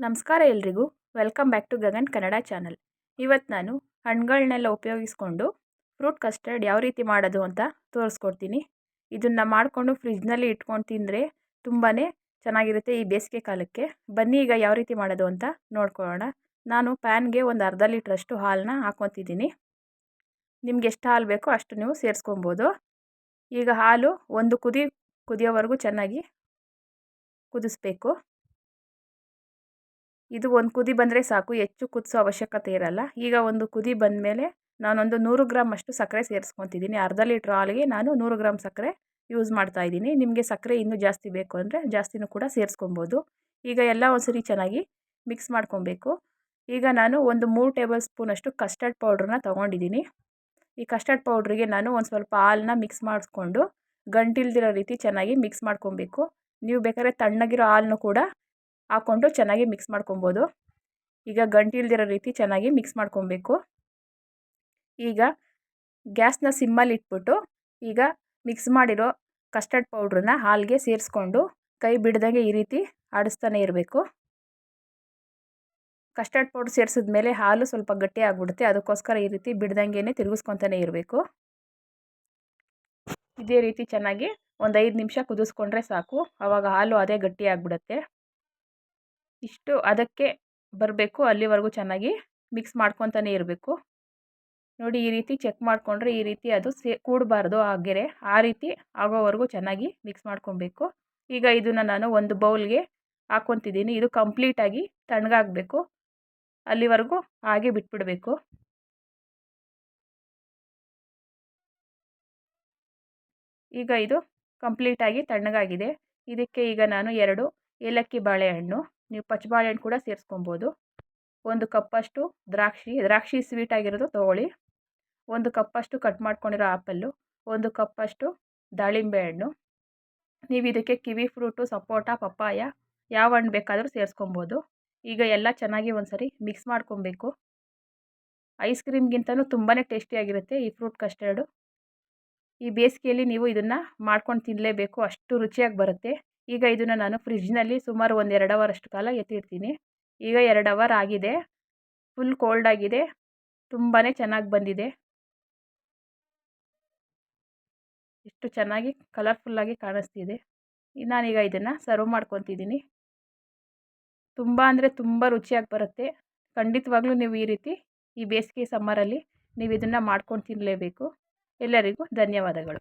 ನಮಸ್ಕಾರ ಎಲ್ರಿಗೂ. Welcome back to Gagan Kannada channel ಇವತ್ತು ನಾನು ಹಣ್ಣುಗಳನ್ನೆಲ್ಲ ಉಪಯೋಗಿಸ್ಕೊಂಡು ಫ್ರೂಟ್ ಕಸ್ಟರ್ಡ್ ಯಾವ ರೀತಿ ಮಾಡೋದು ಅಂತ ತೋರಿಸ್ಕೊಡ್ತೀನಿ. ಇದನ್ನು ಮಾಡಿಕೊಂಡು ಫ್ರಿಜ್ನಲ್ಲಿ ಇಟ್ಕೊಂಡು ತಿಂದರೆ ತುಂಬಾ ಚೆನ್ನಾಗಿರುತ್ತೆ ಈ ಬೇಸಿಗೆ ಕಾಲಕ್ಕೆ. ಬನ್ನಿ ಈಗ ಯಾವ ರೀತಿ ಮಾಡೋದು ಅಂತ ನೋಡ್ಕೊಳ್ಳೋಣ. ನಾನು ಪ್ಯಾನ್ಗೆ ಒಂದು ಅರ್ಧ ಲೀಟ್ರಷ್ಟು ಹಾಲನ್ನ ಹಾಕ್ಕೊತಿದ್ದೀನಿ. ನಿಮ್ಗೆ ಎಷ್ಟು ಹಾಲು ಬೇಕೋ ಅಷ್ಟು ನೀವು ಸೇರಿಸ್ಕೊಬೋದು. ಈಗ ಹಾಲು ಒಂದು ಕುದಿ ಕುದಿಯೋವರೆಗೂ ಚೆನ್ನಾಗಿ ಕುದಿಸ್ಬೇಕು. ಇದು ಒಂದು ಕುದಿ ಬಂದರೆ ಸಾಕು, ಹೆಚ್ಚು ಕುದಿಸೋ ಅವಶ್ಯಕತೆ ಇರಲ್ಲ. ಈಗ ಒಂದು ಕುದಿ ಬಂದಮೇಲೆ ನಾನೊಂದು ನೂರು ಗ್ರಾಮ್ ಅಷ್ಟು ಸಕ್ಕರೆ ಸೇರಿಸ್ಕೊತಿದ್ದೀನಿ. ಅರ್ಧ ಲೀಟ್ರ್ ಹಾಲಿಗೆ ನಾನು ನೂರು ಗ್ರಾಮ್ ಸಕ್ಕರೆ ಯೂಸ್ ಮಾಡ್ತಾ ಇದ್ದೀನಿ. ನಿಮಗೆ ಸಕ್ಕರೆ ಇನ್ನೂ ಜಾಸ್ತಿ ಬೇಕು ಅಂದರೆ ಜಾಸ್ತಿನೂ ಕೂಡ ಸೇರಿಸ್ಕೊಬೋದು. ಈಗ ಎಲ್ಲ ಒಂದ್ಸರಿ ಚೆನ್ನಾಗಿ ಮಿಕ್ಸ್ ಮಾಡ್ಕೊಬೇಕು. ಈಗ ನಾನು ಒಂದು ಮೂರು ಟೇಬಲ್ ಸ್ಪೂನಷ್ಟು ಕಸ್ಟರ್ಡ್ ಪೌಡ್ರನ್ನ ತೊಗೊಂಡಿದ್ದೀನಿ. ಈ ಕಸ್ಟರ್ಡ್ ಪೌಡ್ರಿಗೆ ನಾನು ಒಂದು ಸ್ವಲ್ಪ ಹಾಲನ್ನ ಮಿಕ್ಸ್ ಮಾಡಿಸ್ಕೊಂಡು ಗಂಟಿಲ್ದಿರೋ ರೀತಿ ಚೆನ್ನಾಗಿ ಮಿಕ್ಸ್ ಮಾಡ್ಕೊಬೇಕು. ನೀವು ಬೇಕಾದ್ರೆ ತಣ್ಣಗಿರೋ ಹಾಲನ್ನು ಕೂಡ ಹಾಕ್ಕೊಂಡು ಚೆನ್ನಾಗಿ ಮಿಕ್ಸ್ ಮಾಡ್ಕೊಬೋದು. ಈಗ ಗಂಟಿಲ್ದಿರೋ ರೀತಿ ಚೆನ್ನಾಗಿ ಮಿಕ್ಸ್ ಮಾಡ್ಕೊಬೇಕು. ಈಗ ಗ್ಯಾಸ್ನ ಸಿಮ್ಮಲ್ಲಿ ಇಟ್ಬಿಟ್ಟು ಈಗ ಮಿಕ್ಸ್ ಮಾಡಿರೋ ಕಸ್ಟರ್ಡ್ ಪೌಡ್ರನ್ನ ಹಾಲಿಗೆ ಸೇರಿಸ್ಕೊಂಡು ಕೈ ಬಿಡ್ದಂಗೆ ಈ ರೀತಿ ಆಡಿಸ್ತಾನೆ ಇರಬೇಕು. ಕಸ್ಟರ್ಡ್ ಪೌಡ್ರ್ ಸೇರಿಸಿದ್ಮೇಲೆ ಹಾಲು ಸ್ವಲ್ಪ ಗಟ್ಟಿ ಆಗಿಬಿಡುತ್ತೆ. ಅದಕ್ಕೋಸ್ಕರ ಈ ರೀತಿ ಬಿಡ್ದಂಗೆ ತಿರುಗಿಸ್ಕೊತಾನೆ ಇರಬೇಕು. ಇದೇ ರೀತಿ ಚೆನ್ನಾಗಿ ಒಂದು ಐದು ನಿಮಿಷ ಕುದಿಸ್ಕೊಂಡ್ರೆ ಸಾಕು. ಆವಾಗ ಹಾಲು ಅದೇ ಗಟ್ಟಿ ಆಗಿಬಿಡುತ್ತೆ. ಇಷ್ಟು ಅದಕ್ಕೆ ಬರಬೇಕು, ಅಲ್ಲಿವರೆಗೂ ಚೆನ್ನಾಗಿ ಮಿಕ್ಸ್ ಮಾಡ್ಕೊತಾನೆ ಇರಬೇಕು. ನೋಡಿ, ಈ ರೀತಿ ಚೆಕ್ ಮಾಡಿಕೊಂಡ್ರೆ ಈ ರೀತಿ ಅದು ಸೇ, ಕೂಡಬಾರ್ದು ಆ ಆ ರೀತಿ ಆಗೋವರೆಗೂ ಚೆನ್ನಾಗಿ ಮಿಕ್ಸ್ ಮಾಡ್ಕೊಬೇಕು. ಈಗ ಇದನ್ನು ನಾನು ಒಂದು ಬೌಲ್ಗೆ ಹಾಕ್ಕೊತಿದ್ದೀನಿ ಇದು ಕಂಪ್ಲೀಟಾಗಿ ತಣ್ಣಗಾಗಬೇಕು. ಅಲ್ಲಿವರೆಗೂ ಹಾಗೆ ಬಿಟ್ಬಿಡಬೇಕು. ಈಗ ಇದು ಕಂಪ್ಲೀಟಾಗಿ ತಣ್ಣಗಾಗಿದೆ. ಇದಕ್ಕೆ ಈಗ ನಾನು ಎರಡು ಏಲಕ್ಕಿ ಬಾಳೆಹಣ್ಣು ನೀವು ಪಚ್ಚಬಾಳೆಹಣ್ಣು ಕೂಡ ಸೇರಿಸ್ಕೊಬೋದು. ಒಂದು ಕಪ್ಪಷ್ಟು ದ್ರಾಕ್ಷಿ ದ್ರಾಕ್ಷಿ ಸ್ವೀಟ್ ಆಗಿರೋದು ತೊಗೊಳ್ಳಿ. ಒಂದು ಕಪ್ಪಷ್ಟು ಕಟ್ ಮಾಡ್ಕೊಂಡಿರೋ ಆ್ಯಪಲ್ಲು ಒಂದು ಕಪ್ಪಷ್ಟು ದಾಳಿಂಬೆ ಹಣ್ಣು. ನೀವು ಇದಕ್ಕೆ ಕಿವಿ ಫ್ರೂಟು ಸಪೋಟ, ಪಪ್ಪಾಯ ಯಾವ ಹಣ್ಣು ಬೇಕಾದರೂ ಸೇರಿಸ್ಕೊಬೋದು. ಈಗ ಎಲ್ಲ ಚೆನ್ನಾಗಿ ಒಂದು ಸರಿ ಮಿಕ್ಸ್ ಮಾಡ್ಕೊಬೇಕು ಐಸ್ ಕ್ರೀಮ್ಗಿಂತನೂ ತುಂಬಾ ಟೇಸ್ಟಿಯಾಗಿರುತ್ತೆ ಈ ಫ್ರೂಟ್ ಕಸ್ಟರ್ಡು ಈ ಬೇಸಿಗೆಯಲ್ಲಿ ನೀವು ಇದನ್ನು ಮಾಡ್ಕೊಂಡು ತಿನ್ನಲೇಬೇಕು ಅಷ್ಟು ರುಚಿಯಾಗಿ ಬರುತ್ತೆ. ಈಗ ಇದನ್ನು ನಾನು ಫ್ರಿಜ್ನಲ್ಲಿ ಸುಮಾರು ಒಂದು ಎರಡು ಅವರಷ್ಟು ಕಾಲ ಎತ್ತಿಡ್ತೀನಿ. ಈಗ ಎರಡು ಅವರ್ ಆಗಿದೆ. ಫುಲ್ ಕೋಲ್ಡ್ ಆಗಿದೆ. ತುಂಬಾ ಚೆನ್ನಾಗಿ ಬಂದಿದೆ. ಎಷ್ಟು ಚೆನ್ನಾಗಿ ಕಲರ್ಫುಲ್ಲಾಗಿ ಕಾಣಿಸ್ತಿದೆ. ನಾನೀಗ ಇದನ್ನು ಸರ್ವ್ ಮಾಡ್ಕೊತಿದ್ದೀನಿ. ತುಂಬ ಅಂದರೆ ತುಂಬ ರುಚಿಯಾಗಿ ಬರುತ್ತೆ. ಖಂಡಿತವಾಗ್ಲೂ ನೀವು ಈ ರೀತಿ ಈ ಬೇಸಿಗೆ ಸಮ್ಮರಲ್ಲಿ ನೀವು ಇದನ್ನು ಮಾಡ್ಕೊಂಡು ತಿನ್ನಲೇಬೇಕು ಎಲ್ಲರಿಗೂ ಧನ್ಯವಾದಗಳು.